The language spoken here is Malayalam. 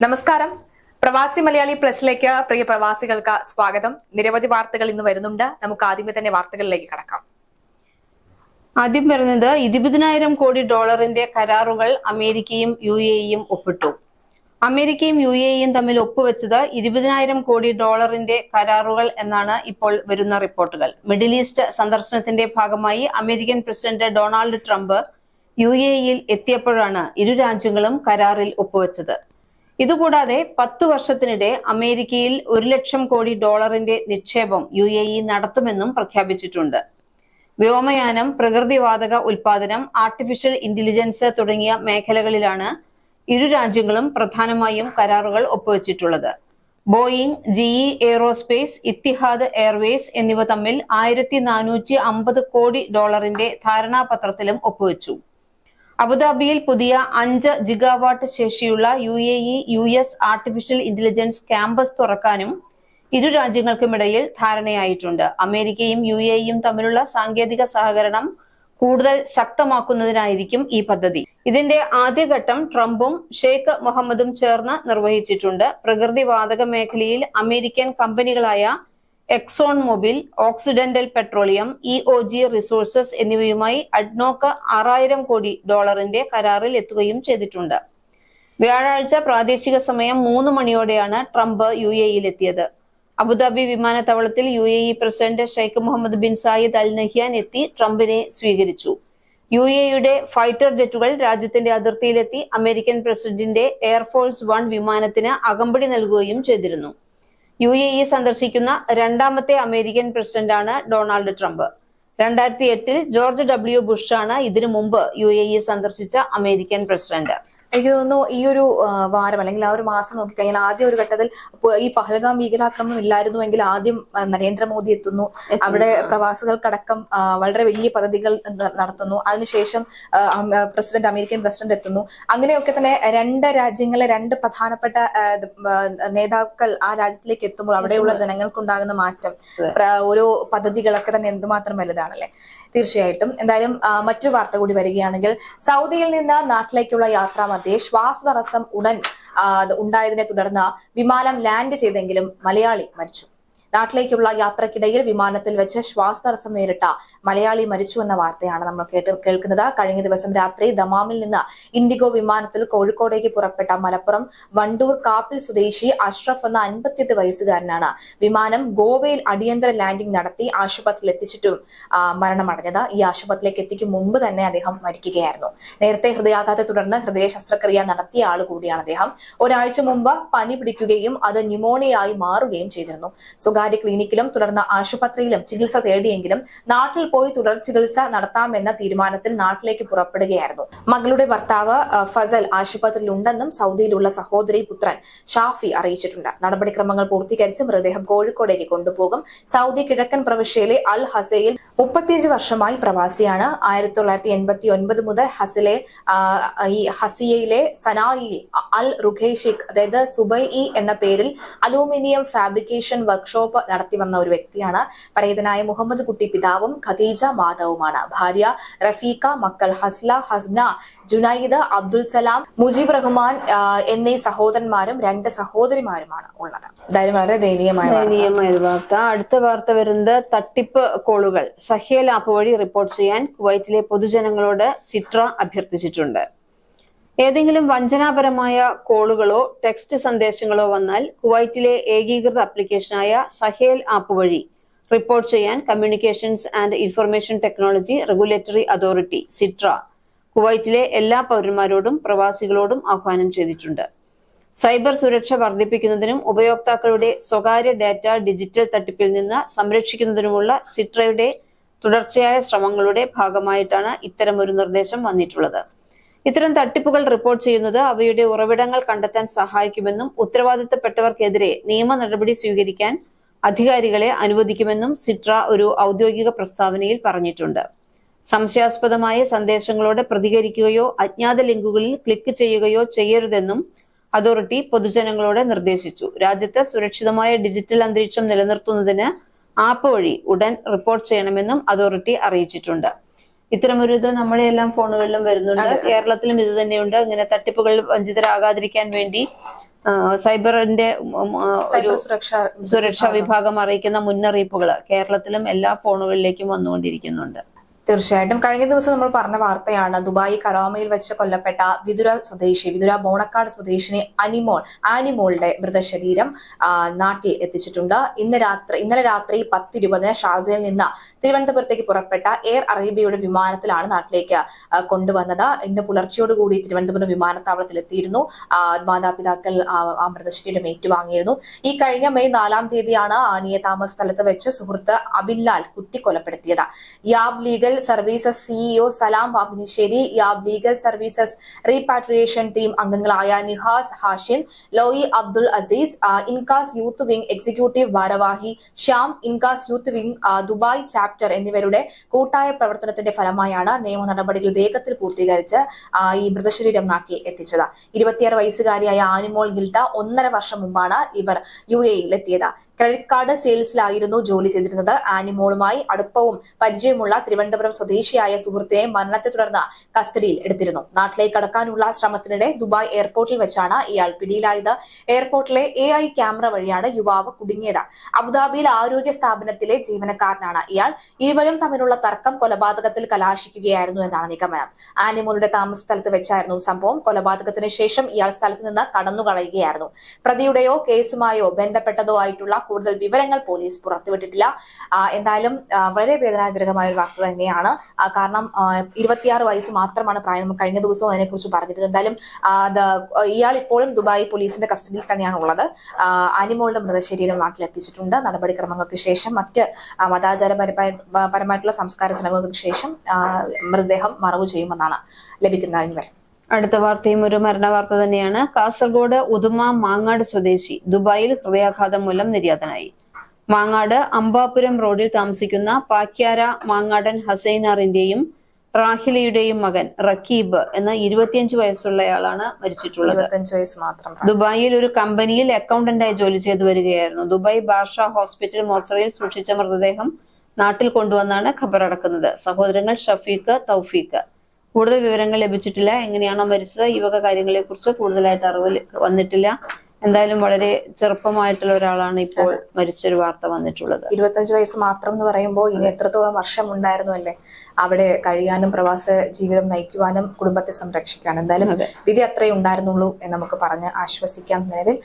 നമസ്കാരം. പ്രവാസി മലയാളി പ്രസിലേക്ക് പ്രിയ പ്രവാസികൾക്ക് സ്വാഗതം. നിരവധി വാർത്തകൾ ഇന്ന് വരുന്നുണ്ട്. നമുക്ക് ആദ്യമേ തന്നെ വാർത്തകളിലേക്ക് കടക്കാം. ആദ്യം വരുന്നത് ഇരുപതിനായിരം കോടി ഡോളറിന്റെ കരാറുകൾ അമേരിക്കയും യു എയും ഒപ്പിട്ടു. അമേരിക്കയും യു എയും തമ്മിൽ ഒപ്പുവെച്ചത് ഇരുപതിനായിരം കോടി ഡോളറിന്റെ കരാറുകൾ എന്നാണ് ഇപ്പോൾ വരുന്ന റിപ്പോർട്ടുകൾ. മിഡിൽ ഈസ്റ്റ് സന്ദർശനത്തിന്റെ ഭാഗമായി American president Donald Trump U എയിൽ എത്തിയപ്പോഴാണ് ഇരു രാജ്യങ്ങളും കരാറിൽ ഒപ്പുവെച്ചത്. ഇതുകൂടാതെ പത്തു വർഷത്തിനിടെ അമേരിക്കയിൽ ഒരു ലക്ഷം കോടി ഡോളറിന്റെ നിക്ഷേപം യു എ ഇ നടത്തുമെന്നും പ്രഖ്യാപിച്ചിട്ടുണ്ട്. വ്യോമയാനം പ്രകൃതിവാതക ഉൽപാദനം ആർട്ടിഫിഷ്യൽ ഇന്റലിജൻസ് തുടങ്ങിയ മേഖലകളിലാണ് ഇരു രാജ്യങ്ങളും പ്രധാനമായും കരാറുകൾ ഒപ്പുവെച്ചിട്ടുള്ളത്. Boeing GE aerospace Etihad airways എന്നിവ തമ്മിൽ ആയിരത്തി നാനൂറ്റി അമ്പത് കോടി ഡോളറിന്റെ ധാരണാപത്രത്തിലും ഒപ്പുവെച്ചു. അബുദാബിയിൽ പുതിയ അഞ്ച് ജിഗാവാട്ട് ശേഷിയുള്ള U A E U S artificial intelligence campus തുറക്കാനും ഇരു രാജ്യങ്ങൾക്കുമിടയിൽ ധാരണയായിട്ടുണ്ട്. അമേരിക്കയും യു എയും തമ്മിലുള്ള സാങ്കേതിക സഹകരണം കൂടുതൽ ശക്തമാക്കുന്നതിനായിരിക്കും ഈ പദ്ധതി. ഇതിന്റെ ആദ്യഘട്ടം ട്രംപും ഷെയ്ഖ് മുഹമ്മദും ചേർന്ന് നിർവഹിച്ചിട്ടുണ്ട്. പ്രകൃതിവാതക മേഖലയിൽ American കമ്പനികളായ Exxon Mobil Occidental petroleum E O G resources എന്നിവയുമായി അഡ്നോക്ക് ആറായിരം കോടി ഡോളറിന്റെ കരാറിൽ എത്തുകയും ചെയ്തിട്ടുണ്ട്. വ്യാഴാഴ്ച പ്രാദേശിക സമയം മൂന്ന് മണിയോടെയാണ് ട്രംപ് യു എയിലെത്തിയത് അബുദാബി വിമാനത്താവളത്തിൽ U A E president Sheikh Mohammed bin Zayed Al Nahyan എത്തി ട്രംപിനെ സ്വീകരിച്ചു. യു എയുടെ ഫൈറ്റർ ജെറ്റുകൾ രാജ്യത്തിന്റെ അതിർത്തിയിലെത്തി അമേരിക്കൻ പ്രസിഡന്റിന്റെ എയർഫോഴ്സ് വൺ വിമാനത്തിന് അകമ്പടി നൽകുകയും ചെയ്തിരുന്നു. യു എ ഇ സന്ദർശിക്കുന്ന രണ്ടാമത്തെ അമേരിക്കൻ പ്രസിഡന്റാണ് ഡൊണാൾഡ് ട്രംപ്. രണ്ടായിരത്തി എട്ടിൽ ജോർജ് ഡബ്ല്യു ബുഷാണ് ഇതിനു മുമ്പ് യു എ ഇ സന്ദർശിച്ച അമേരിക്കൻ പ്രസിഡന്റ്. എനിക്ക് തോന്നുന്നു ഈ ഒരു വാരം അല്ലെങ്കിൽ ആ ഒരു മാസം നോക്കിക്കഴിഞ്ഞാൽ ആദ്യം ഒരു ഘട്ടത്തിൽ ഈ പഹൽഗാം ഭീകരാക്രമണം ഇല്ലായിരുന്നു എങ്കിൽ ആദ്യം നരേന്ദ്രമോദി എത്തുന്നു. അവിടെ പ്രവാസികൾക്കടക്കം വളരെ വലിയ പദ്ധതികൾ നടത്തുന്നു. അതിനുശേഷം പ്രസിഡന്റ് അമേരിക്കൻ പ്രസിഡന്റ് എത്തുന്നു. അങ്ങനെയൊക്കെ തന്നെ രണ്ട് രാജ്യങ്ങളെ രണ്ട് പ്രധാനപ്പെട്ട നേതാക്കൾ ആ രാജ്യത്തിലേക്ക് എത്തുമ്പോൾ അവിടെയുള്ള ജനങ്ങൾക്കുണ്ടാകുന്ന മാറ്റം ഓരോ പദ്ധതികളൊക്കെ തന്നെ എന്തുമാത്രം വലുതാണല്ലേ? തീർച്ചയായിട്ടും. എന്തായാലും മറ്റു മറ്റൊരു വാർത്ത കൂടി വരികയാണെങ്കിൽ സൗദിയിൽ നിന്ന് നാട്ടിലേക്കുള്ള യാത്രാ മധ്യേ ശ്വാസതടസ്സം ഉടൻ ഉണ്ടായതിനെ തുടർന്ന് വിമാനം ലാൻഡ് ചെയ്തെങ്കിലും മലയാളി മരിച്ചു. നാട്ടിലേക്കുള്ള യാത്രക്കിടയിൽ വിമാനത്തിൽ വെച്ച് ശ്വാസതടസ്സം നേരിട്ട മലയാളി മരിച്ചുവെന്ന വാർത്തയാണ് നമ്മൾ കേട്ട് കേൾക്കുന്നത്. കഴിഞ്ഞ ദിവസം രാത്രി ദമാമിൽ നിന്ന് ഇൻഡിഗോ വിമാനത്തിൽ കോഴിക്കോടേക്ക് പുറപ്പെട്ട മലപ്പുറം വണ്ടൂർ കാപ്പിൽ സ്വദേശി അഷ്റഫ് എന്ന അൻപത്തിയെട്ട് വയസ്സുകാരനാണ് വിമാനം ഗോവയിൽ അടിയന്തര ലാൻഡിംഗ് നടത്തി ആശുപത്രിയിൽ എത്തിച്ചിട്ടും മരണമടഞ്ഞത്. ഈ ആശുപത്രിയിലേക്ക് എത്തിക്കും മുമ്പ് തന്നെ അദ്ദേഹം മരിക്കുകയായിരുന്നു. നേരത്തെ ഹൃദയാഘാതത്തെ തുടർന്ന് ഹൃദയ ശസ്ത്രക്രിയ നടത്തിയ ആൾ കൂടിയാണ് അദ്ദേഹം. ഒരാഴ്ച മുമ്പ് പനി പിടിക്കുകയും അത് ന്യൂമോണിയായി മാറുകയും ചെയ്തിരുന്നു. സ്വകാര്യ ക്ലിനിക്കിലും തുടർന്ന് ആശുപത്രിയിലും ചികിത്സ തേടിയെങ്കിലും നാട്ടിൽ പോയി തുടർ ചികിത്സ നടത്താമെന്ന തീരുമാനത്തിൽ നാട്ടിലേക്ക് പുറപ്പെടുകയായിരുന്നു. മകളുടെ ഭർത്താവ് ഫസൽ ആശുപത്രിയിൽ ഉണ്ടെന്നും സൗദിയിലുള്ള സഹോദരി പുത്രൻ ഷാഫി അറിയിച്ചിട്ടുണ്ട്. നടപടിക്രമങ്ങൾ പൂർത്തീകരിച്ച് മൃതദേഹം കോഴിക്കോടേക്ക് കൊണ്ടുപോകും. സൗദി കിഴക്കൻ പ്രവിശ്യയിലെ അൽ ഹസയിൽ മുപ്പത്തിയഞ്ച് വർഷമായി പ്രവാസിയാണ്. ആയിരത്തി തൊള്ളായിരത്തി എൺപത്തി ഒൻപത് മുതൽ ഹസിലെ ഈ ഹസിയയിലെ സനായിൽ അൽ റുഖേഷിക് അതായത് സുബൈ എന്ന പേരിൽ അലൂമിനിയം ഫാബ്രിക്കേഷൻ വർക്ക്ഷോപ്പ് നടത്തി വന്ന ഒരു വ്യക്തിയാണ്. പരേതനായ മുഹമ്മദ് കുട്ടി പിതാവും ഖദീജ മാതാവുമാണ്. ഭാര്യ റഫീഖ മക്കൾ ഹസ്ല ഹസ്ന ജുനൈദ് അബ്ദുൽ സലാം മുജീബ് റഹ്മാൻ എന്നീ സഹോദരന്മാരും രണ്ട് സഹോദരിമാരുമാണ് ഉള്ളത്. എന്തായാലും വളരെ ദയനീയമായ. ദയനീയമായ വാർത്ത. അടുത്ത വാർത്ത വരുന്നത് തട്ടിപ്പ് കോളുകൾ. സഹേൽ ആപ്പ് വഴി റിപ്പോർട്ട് ചെയ്യാൻ കുവൈറ്റിലെ പൊതുജനങ്ങളോട് സിട്ര അഭ്യർത്ഥിച്ചിട്ടുണ്ട്. ഏതെങ്കിലും വഞ്ചനാപരമായ കോളുകളോ ടെക്സ്റ്റ് സന്ദേശങ്ങളോ വന്നാൽ കുവൈറ്റിലെ ഏകീകൃത ആപ്ലിക്കേഷനായ സഹേൽ ആപ്പ് വഴി റിപ്പോർട്ട് ചെയ്യാൻ communications and information technology regulatory authority CITRA കുവൈറ്റിലെ എല്ലാ പൗരന്മാരോടും പ്രവാസികളോടും ആഹ്വാനം ചെയ്തിട്ടുണ്ട്. സൈബർ സുരക്ഷ വർദ്ധിപ്പിക്കുന്നതിനും ഉപയോക്താക്കളുടെ സ്വകാര്യ ഡാറ്റ ഡിജിറ്റൽ തട്ടിപ്പിൽ നിന്ന് സംരക്ഷിക്കുന്നതിനുമുള്ള സിട്രയുടെ തുടർച്ചയായ ശ്രമങ്ങളുടെ ഭാഗമായിട്ടാണ് ഇത്തരമൊരു നിർദ്ദേശം വന്നിട്ടുള്ളത്. ഇത്തരം തട്ടിപ്പുകൾ റിപ്പോർട്ട് ചെയ്യുന്നത് അവയുടെ ഉറവിടങ്ങൾ കണ്ടെത്താൻ സഹായിക്കുമെന്നും ഉത്തരവാദിത്തപ്പെട്ടവർക്കെതിരെ നിയമ നടപടി സ്വീകരിക്കാൻ അധികാരികളെ അനുവദിക്കുമെന്നും സിട്ര ഒരു ഔദ്യോഗിക പ്രസ്താവനയിൽ പറഞ്ഞിട്ടുണ്ട്. സംശയാസ്പദമായ സന്ദേശങ്ങളോട് പ്രതികരിക്കുകയോ അജ്ഞാത ലിങ്കുകളിൽ ക്ലിക്ക് ചെയ്യുകയോ ചെയ്യരുതെന്നും അതോറിറ്റി പൊതുജനങ്ങളോട് നിർദ്ദേശിച്ചു. രാജ്യത്ത് സുരക്ഷിതമായ ഡിജിറ്റൽ അന്തരീക്ഷം നിലനിർത്തുന്നതിന് ആപ്പ് വഴി ഉടൻ റിപ്പോർട്ട് ചെയ്യണമെന്നും അതോറിറ്റി അറിയിച്ചിട്ടുണ്ട്. ഇത്തരമൊരു ഇത് നമ്മുടെ എല്ലാം ഫോണുകളിലും വരുന്നുണ്ട്. കേരളത്തിലും ഇത് തന്നെയുണ്ട്. ഇങ്ങനെ തട്ടിപ്പുകൾ വഞ്ചിതരാകാതിരിക്കാൻ വേണ്ടി സൈബറിന്റെ ഒരു സുരക്ഷ സുരക്ഷാ വിഭാഗം അറിയിക്കുന്ന മുന്നറിയിപ്പുകൾ കേരളത്തിലും എല്ലാ ഫോണുകളിലേക്കും വന്നുകൊണ്ടിരിക്കുന്നുണ്ട്. തീർച്ചയായിട്ടും. കഴിഞ്ഞ ദിവസം നമ്മൾ പറഞ്ഞ വാർത്തയാണ് ദുബായി കരോമയിൽ വെച്ച് കൊല്ലപ്പെട്ട വിതുര സ്വദേശി വിതുര ബോണക്കാട് സ്വദേശിനി അനിമോൾ ആനിമോളുടെ മൃതശരീരം നാട്ടിൽ എത്തിച്ചിട്ടുണ്ട്. ഇന്ന് രാത്രി ഇന്നലെ രാത്രി പത്തിരുപതിന് ഷാർജയിൽ നിന്ന് തിരുവനന്തപുരത്തേക്ക് പുറപ്പെട്ട എയർ അറേബ്യയുടെ വിമാനത്തിലാണ് നാട്ടിലേക്ക് കൊണ്ടുവന്നത്. ഇന്ന് പുലർച്ചയോടുകൂടി തിരുവനന്തപുരം വിമാനത്താവളത്തിൽ എത്തിയിരുന്നു. മാതാപിതാക്കൾ ആ മൃതശരീരം ഏറ്റുവാങ്ങിയിരുന്നു. ഈ കഴിഞ്ഞ മെയ് നാലാം തീയതിയാണ് ആനിയെ താമസ സ്ഥലത്ത് വെച്ച് സുഹൃത്ത് Abinlal കുത്തിക്കൊലപ്പെടുത്തിയത്. YAB legal services CEO Salam Pappinisseri YAB legal services repatriation team അംഗങ്ങളായ Nihas Hashim Loyi Abdul Azeez INCAS youth wing executive ഭാരവാഹി Shyam INCAS youth wing Dubai chapter എന്നിവരുടെ കൂട്ടായ പ്രവർത്തനത്തിന്റെ ഫലമായാണ് നിയമ നടപടികൾ വേഗത്തിൽ പൂർത്തീകരിച്ച് ഈ മൃതശരീരം നാട്ടിൽ എത്തിച്ചത്. ഇരുപത്തിയാറ് വയസ്സുകാരിയായ ആനിമോൾ ഗിൽട്ട ഒന്നര വർഷം മുമ്പാണ് ഇവർ യു എയിൽ എത്തിയത്. ക്രെഡിറ്റ് കാർഡ് സെയിൽസിലായിരുന്നു ജോലി ചെയ്തിരുന്നത്. ആനിമോളുമായി അടുപ്പവും പരിചയമുള്ള തിരുവനന്തപുരം സ്വദേശിയായ സുഹൃത്തിനെ മരണത്തെ തുടർന്ന് കസ്റ്റഡിയിൽ എടുത്തിരുന്നു. നാട്ടിലേക്ക് കടക്കാനുള്ള ശ്രമത്തിനിടെ ദുബായ് എയർപോർട്ടിൽ വെച്ചാണ് ഇയാൾ പിടിയിലായത്. എയർപോർട്ടിലെ എ ക്യാമറ വഴിയാണ് യുവാവ് കുടുങ്ങിയത്. അബുദാബിയിൽ ആരോഗ്യ സ്ഥാപനത്തിലെ ജീവനക്കാരനാണ് ഇയാൾ. ഇരുവരും തമ്മിലുള്ള തർക്കം കൊലപാതകത്തിൽ കലാശിക്കുകയായിരുന്നു എന്നാണ് നിഗമനം. ആനിമോളുടെ താമസ സ്ഥലത്ത് വെച്ചായിരുന്നു സംഭവം. കൊലപാതകത്തിന് ശേഷം ഇയാൾ സ്ഥലത്ത് നിന്ന് കടന്നുകളയുകയായിരുന്നു. പ്രതിയുടെയോ കേസുമായോ ബന്ധപ്പെട്ടതോ ആയിട്ടുള്ള കൂടുതൽ വിവരങ്ങൾ പോലീസ് പുറത്തുവിട്ടിട്ടില്ല. എന്തായാലും വളരെ വേദനാജനകമായ ഒരു വാർത്ത തന്നെയാണ്. ആ, കാരണം ഇരുപത്തിയാറ് വയസ്സ് മാത്രമാണ് പ്രായം. നമ്മൾ കഴിഞ്ഞ ദിവസവും അതിനെക്കുറിച്ച് പറഞ്ഞിരുന്നു എന്തായാലും ഇയാൾ ഇപ്പോഴും ദുബായ് പോലീസിന്റെ കസ്റ്റഡിയിൽ തന്നെയാണ് ഉള്ളത്. അനിമോളുടെ മൃതശരീരം നാട്ടിലെത്തിച്ചിട്ടുണ്ട് നടപടിക്രമങ്ങൾക്ക് ശേഷം മറ്റ് മതാചാരപരമായിട്ടുള്ള മതാചാരപരമായ പരമായിട്ടുള്ള സംസ്കാര ചടങ്ങുകൾക്ക് ശേഷം മൃതദേഹം മറവ് ചെയ്യുമെന്നാണ് ലഭിക്കുന്ന വിവരം. അടുത്ത വാർത്തയും ഒരു മരണ വാർത്ത തന്നെയാണ്. കാസർഗോഡ് ഉദുമ മാങ്ങാട് സ്വദേശി ദുബായിൽ ഹൃദയാഘാതം മൂലം നിര്യാതനായി. മാങ്ങാട് അമ്പാപുരം റോഡിൽ താമസിക്കുന്ന പാക്യാര മാങ്ങാടൻ ഹസൈനാറിന്റെയും റാഹിലയുടെയും മകൻ റക്കീബ് എന്ന ഇരുപത്തിയഞ്ച് വയസ്സുള്ളയാളാണ് മരിച്ചിട്ടുള്ളത്. വയസ്സ് മാത്രം. ദുബായിൽ ഒരു കമ്പനിയിൽ അക്കൗണ്ടന്റായി ജോലി ചെയ്തു വരികയായിരുന്നു. ദുബായ് ബാർഷ ഹോസ്പിറ്റൽ മോർച്ചറിയിൽ സൂക്ഷിച്ച മൃതദേഹം നാട്ടിൽ കൊണ്ടുവന്നാണ് ഖബറടക്കുന്നത്. സഹോദരങ്ങൾ ഷഫീഖ് തൗഫീഖ്. കൂടുതൽ വിവരങ്ങൾ ലഭിച്ചിട്ടില്ല. എങ്ങനെയാണോ മരിച്ചത്? ഈ വക കാര്യങ്ങളെ കുറിച്ച് കൂടുതലായിട്ട് അറിവ് വന്നിട്ടില്ല. എന്തായാലും വളരെ ചെറുപ്പമായിട്ടുള്ള ഒരാളാണ് ഇപ്പോൾ മരിച്ചൊരു വാർത്ത വന്നിട്ടുള്ളത്. ഇരുപത്തഞ്ച് വയസ്സ് മാത്രം എന്ന് പറയുമ്പോൾ ഇനി എത്രത്തോളം വർഷം ഉണ്ടായിരുന്നു അല്ലേ? അവിടെ കഴിയാനും പ്രവാസ ജീവിതം നയിക്കുവാനും കുടുംബത്തെ സംരക്ഷിക്കാനും എന്തായാലും വിധി അത്രേ ഉണ്ടായിരുന്നുള്ളൂ എന്ന് നമുക്ക് പറഞ്ഞ് ആശ്വസിക്കാം. നിലവിൽ